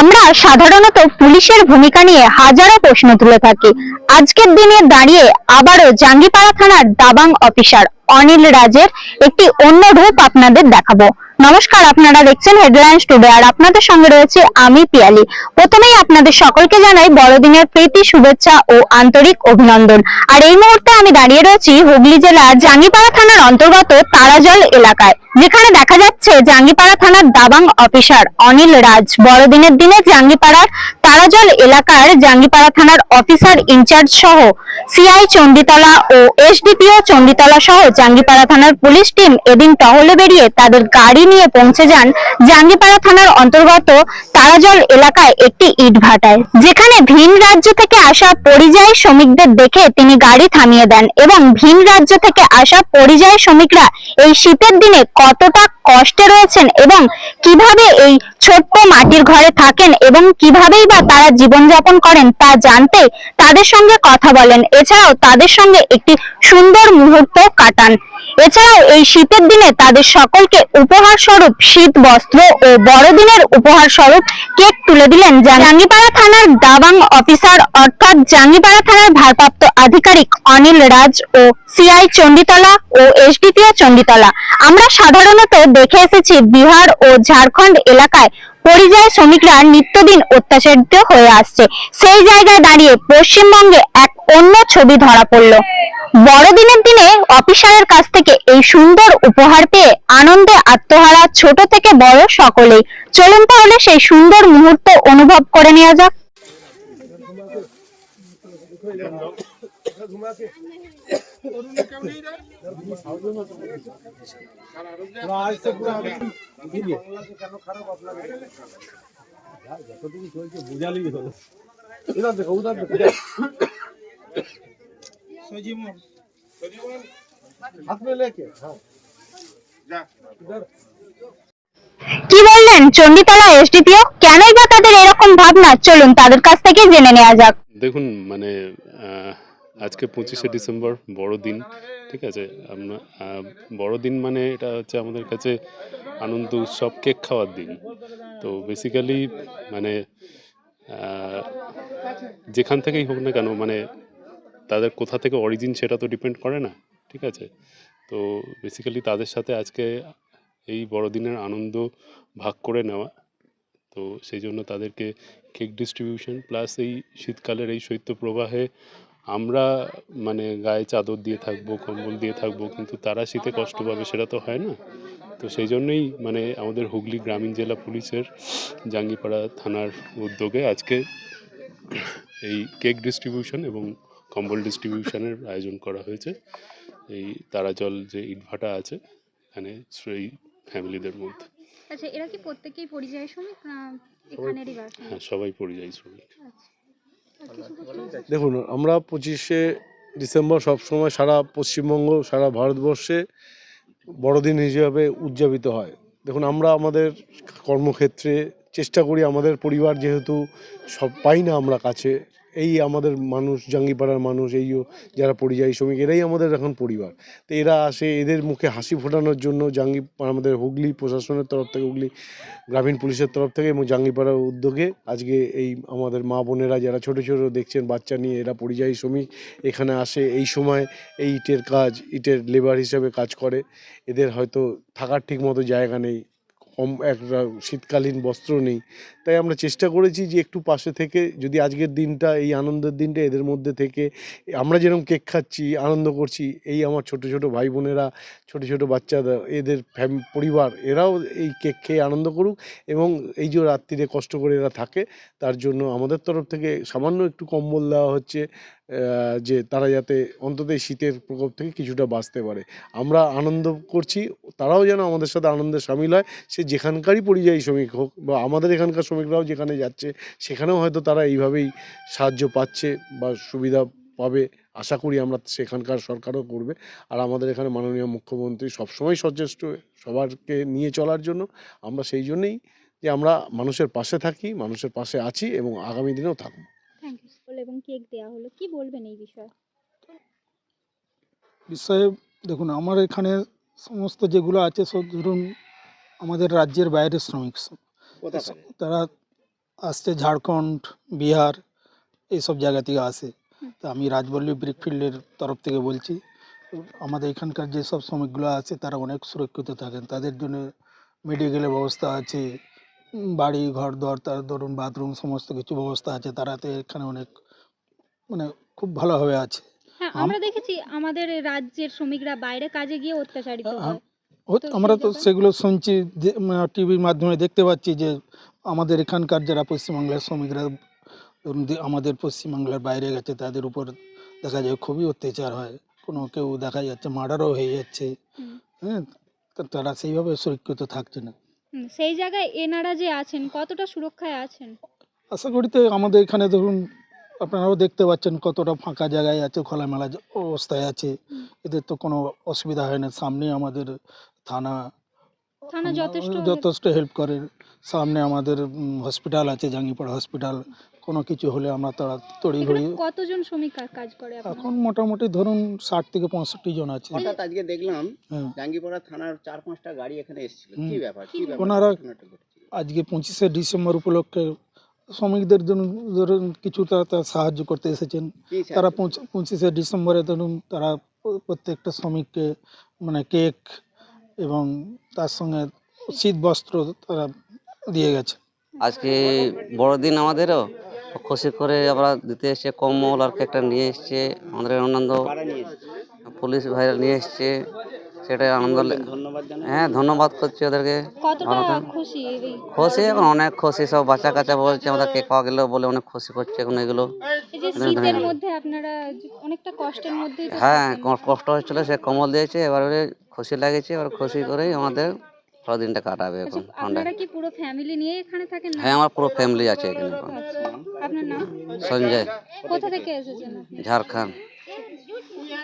আমরা সাধারণত পুলিশের ভূমিকা নিয়ে হাজারো প্রশ্ন তুলে থাকি। আজকের দিনে দাঁড়িয়ে আবারও জাঙ্গিপাড়া থানার দাবাং অফিসার অনিল রাজের একটি অন্য রূপ আপনাদের দেখাবো। নমস্কার, আপনারা দেখছেন হেডলাইন্স টুডে আর আপনাদের সঙ্গে রয়েছে আমি পিয়ালি। প্রথমেই আপনাদের সকলকে জানাই বড়দিনের প্রীতি, শুভেচ্ছা ও আন্তরিক অভিনন্দন। আর এই মুহূর্তে আমি দাঁড়িয়ে রয়েছি হুগলি জেলার জাঙ্গিপাড়া থানার অন্তর্গত তারাজল এলাকায়, যেখানে দেখা যাচ্ছে জাঙ্গিপাড়া থানার দাবাং অফিসার অনিল রাজ। বড়দিনের দিনে জাঙ্গিপাড়ার তারাজল এলাকার জাঙ্গিপাড়া থানার অফিসার ইনচার্জ সহ সিআই চণ্ডীতলা ও এসডিপিও চন্ডিতলা সহ জাঙ্গিপাড়া থানার পুলিশ টিম এদিন টহলে বেরিয়ে তাদের গাড়ি নিয়ে পৌঁছে যান জাঙ্গিপাড়া থানার অন্তর্গত তারাজল এলাকায় একটি ইট ভাটায়। যেখানে ভিন রাজ্য থেকে আসা পরিযায়ী শ্রমিকদের দেখে তিনি গাড়ি থামিয়ে দেন এবং ভিন রাজ্য থেকে আসা পরিযায়ী শ্রমিকরা এই শীতের দিনে কতটা কষ্টে রয়েছেন এবং কীভাবে এই ছোট্ট মাটির ঘরে থাকেন এবং কিভাবেই বা তারা জীবনযাপন করেন তা জানতে তাদের সঙ্গে কথা বলেন। এছাড়াও তাদের সঙ্গে একটি সুন্দর মুহূর্ত কাটান। এছাড়াও এই শীতের দিনে তাদের সকলকে উপহার স্বরূপ শীত বস্ত্র ও বড়দিনের উপহার স্বরূপ কেক তুলে দিলেন জাঙ্গিপাড়া থানার দাবাং অফিসার, অর্থাৎ জাঙ্গিপাড়া থানার ভারপ্রাপ্ত আধিকারিক অনিল রাজ ও সিআই চণ্ডীতলা ও এসডিপিও চণ্ডীতলা আমরা সাধারণত দেখে এসেছি বিহার ও ঝাড়খণ্ড এলাকায় পরিযায়ী শ্রমিকরা নিত্যদিন অত্যাচারিত হয়ে আসছে। সেই জায়গায় দাঁড়িয়ে পশ্চিমবঙ্গে এক অন্য ছবি ধরা পড়ল। বড়দিনের দিনে অফিসারের কাছ থেকে এই সুন্দর উপহার পেয়ে আনন্দে আত্মহারা ছোট থেকে বড় সকলেই। চলুন তাহলে সেই সুন্দর মুহূর্ত অনুভব করে নেওয়া যাক। যতটুকু চলছে বোঝালি হলো উদার দেখো উদার দেখো কি বললেন চণ্ডীতলা এসডিপিও? কেনই বা তাদের এরকম ভাবনা? চলুন তাদের কাছ থেকে জেনে নেওয়া যাক। দেখুন মানে আজকে পঁচিশে ডিসেম্বর, বড়দিন, ঠিক আছে? আমরা বড়দিন মানে এটা হচ্ছে আমাদের কাছে আনন্দ উৎসব, কেক খাওয়ার দিন। তো বেসিক্যালি মানে যেখান থেকেই হোক না কেন মানে তাদের কোথা থেকে অরিজিন সেটা তো ডিপেন্ড করে না, ঠিক আছে? তো বেসিক্যালি তাদের সাথে আজকে এই বড়দিনের আনন্দ ভাগ করে নেওয়া। তো সেই জন্য তাদেরকে কেক ডিস্ট্রিবিউশন প্লাস এই শীতকালের এই শৈত্যপ্রবাহে আমরা মানে গায়ে চাদর দিয়ে থাকব কম্বল দিয়ে থাকব কিন্তু তারা শীতে কষ্ট পাবে সেটা তো হয় না। তো সেই জন্যই মানে আমাদের হুগলি গ্রামীণ জেলা পুলিশের জাঙ্গিপাড়া থানার উদ্যোগে আজকে এই কেক ডিস্ট্রিবিউশন এবং কম্বল ডিস্ট্রিবিউশনের আয়োজন করা হয়েছে। এই তারাজল যে ইটভাটা আছে এখানে সেই ফ্যামিলিদের মধ্যে। আচ্ছা এরা কি প্রত্যেকেই পরিযায়ী শ্রমিক এখানেরই বাসিন্দা? হ্যাঁ সবাই পরিযায়ী শ্রমিক। বলতে দেখুন, আমরা পঁচিশে ডিসেম্বর সবসময় সারা পশ্চিমবঙ্গ, সারা ভারতবর্ষে বড়দিন হিসেবে উদযাপিত হয়। দেখুন, আমরা আমাদের কর্মক্ষেত্রে চেষ্টা করি, আমাদের পরিবার যেহেতু সব পাই না আমরা কাছে এই আমাদের মানুষ, জাঙ্গিপাড়ার মানুষ, এই যারা পরিযায়ী শ্রমিক, এরাই আমাদের এখন পরিবার। তো এরা আসে, এদের মুখে হাসি ফোটানোর জন্য জাঙ্গি, আমাদের হুগলি প্রশাসনের তরফ থেকে, হুগলি গ্রামীণ পুলিশের তরফ থেকে এবং জাঙ্গিপাড়ার উদ্যোগে আজকে এই আমাদের মা বোনেরা যারা ছোট ছোট দেখছেন, বাচ্চা নিয়ে এরা পরিযায়ী শ্রমিক এখানে আসে। এই সময় এই ইটের কাজ, ইটের লেবার হিসেবে কাজ করে। এদের হয়তো থাকার ঠিক মতো জায়গা নেই, কম একটা শীতকালীন বস্ত্র নেই। তাই আমরা চেষ্টা করেছি যে একটু পাশে থেকে, যদি আজকের দিনটা, এই আনন্দের দিনটা এদের মধ্যে থেকে, আমরা যেরকম কেক খাচ্ছি, আনন্দ করছি, এই আমার ছোট ছোট ভাই বোনেরা, ছোট ছোট বাচ্চারা, এদের পরিবার, এরাও এই কেক খেয়ে আনন্দ করুক এবং এই যে রাত্রিরে কষ্ট করে এরা থাকে, তার জন্য আমাদের তরফ থেকে সামান্য একটু কম্বল দেওয়া হচ্ছে যে তারা যাতে অন্তত শীতের প্রকোপ থেকে কিছুটা বাঁচতে পারে। আমরা আনন্দ করছি, তারাও যেন আমাদের সাথে আনন্দে সামিল হয়, সে যেখানকারই পরিযায়ী শ্রমিক হোক বা আমাদের এখানকার শ্রমিকরাও যেখানে যাচ্ছে সেখানেও হয়তো তারা এইভাবেই সাহায্য পাচ্ছে বা সুবিধা পাবে। আশা করি আমরা সেখানকার সরকারও করবে। আর আমাদের এখানে মাননীয় মুখ্যমন্ত্রী সবসময় সচেষ্ট সবারকে নিয়ে চলার জন্য। আমরা সেই জন্যেই যে আমরা মানুষের পাশে থাকি মানুষের পাশে আছি এবং আগামী দিনেও থাকব। এবং কেক দেওয়া হলো। কি বলবেন এই বিষয়ে? বিষয়ে দেখুন আমার এখানে সমস্ত যেগুলো আছে সব ধরুন আমাদের রাজ্যের বাইরের শ্রমিক সব। তারা আসছে ঝাড়খণ্ড বিহার এইসব জায়গা থেকে আসে। তো আমি রাজবল্লী ব্রিকফিল্ডের তরফ থেকে বলছি আমাদের এখানকার যেসব শ্রমিকগুলো আছে তারা অনেক সুরক্ষিত থাকেন। তাদের জন্য মেডিকেলের ব্যবস্থা আছে বাড়ি ঘর দর তার ধরুন বাথরুম সমস্ত কিছু ব্যবস্থা আছে। তারাতে এখানে অনেক মানে খুব ভালোভাবে আছে। হ্যাঁ আমরা দেখেছি আমাদের রাজ্যের শ্রমিকরা বাইরে কাজে গিয়ে অত্যাচারিত হয়। তো আমরা তো সেগুলো শুনছি টিভির মাধ্যমে দেখতে পাচ্ছি যে আমাদের এখানকার যারা পশ্চিমবাংলার শ্রমিকরা আমাদের পশ্চিমবাংলার বাইরে গেছে তাদের উপর দেখা যায় খুবই অত্যাচার হয়। কোনো কেউ দেখা যাচ্ছে মার্ডারও হয়ে যাচ্ছে। হ্যাঁ তারা সেইভাবে সুরক্ষিত থাকছে না। সেই জায়গায় এনারা যে আছেন কতটা সুরক্ষায় আছেন? আশা করি তো আমাদের এখানে ধরুন আপনারাও দেখতে পাচ্ছেন কতটা ফাঁকা জায়গায় আছে খোলামেলা অবস্থায় আছে। এদের তো কোনো অসুবিধা হয় না। সামনে আমাদের থানা থানা যথেষ্ট যথেষ্ট হেল্প করে। সামনে আমাদের হসপিটাল আছে জাঙ্গিপাড়া হসপিটাল কোনো কিছু হলে আমরা তারা তড়ি ঘড়ি কতজন শ্রমিক কাজ করে এখন মোটামুটি ধরুন ষাট থেকে পঁয়ষট্টি জন আছে। হঠাৎ আজকে দেখলাম হ্যাঁ। জাঙ্গিপাড়া থানার চার পাঁচটা গাড়ি এখানে এসেছিল। কি ব্যাপার? কি ওনারা- আজকে পঁচিশে ডিসেম্বর উপলক্ষে শ্রমিকদের জন্য ধরুন কিছু তারা তারা সাহায্য করতে এসেছেন। তারা পঁচ- পঁচিশে ডিসেম্বরে ধরুন তারা প্রত্যেকটা শ্রমিককে মানে কেক এবং তার সঙ্গে শীত বস্ত্র তারা দিয়ে গেছে আজকে বড়দিন আমাদেরও খুশি করে আমরা দিতে এসছে কম্বল আর একটা নিয়ে এসছে আমাদের আনন্দ কারা নিয়ে এসেছে? পুলিশ ভাইরা নিয়ে এসছে সেটাই আনন্দ হ্যাঁ ধন্যবাদ করছি ওদেরকে। খুশি এখন অনেক খুশি সব বাচ্চা কাচ্চা বলছে আমাদের কেক পাওয়া গেল বলে অনেক খুশি করছে এখন এগুলো হ্যাঁ কষ্ট হচ্ছিল সে কম্বল দিয়েছে এবারে খুশি লাগেছে এবার খুশি করেই আমাদের পুরো দিনটা কাটাবে আচ্ছা, এখন আপনারা কি পুরো ফ্যামিলি নিয়ে এখানে থাকেন না? হ্যাঁ আমার পুরো ফ্যামিলি আছে এখানে এখন। আচ্ছা আপনার নাম? সঞ্জয়। কোথা থেকে এসেছেন ঝাড়খণ্ড।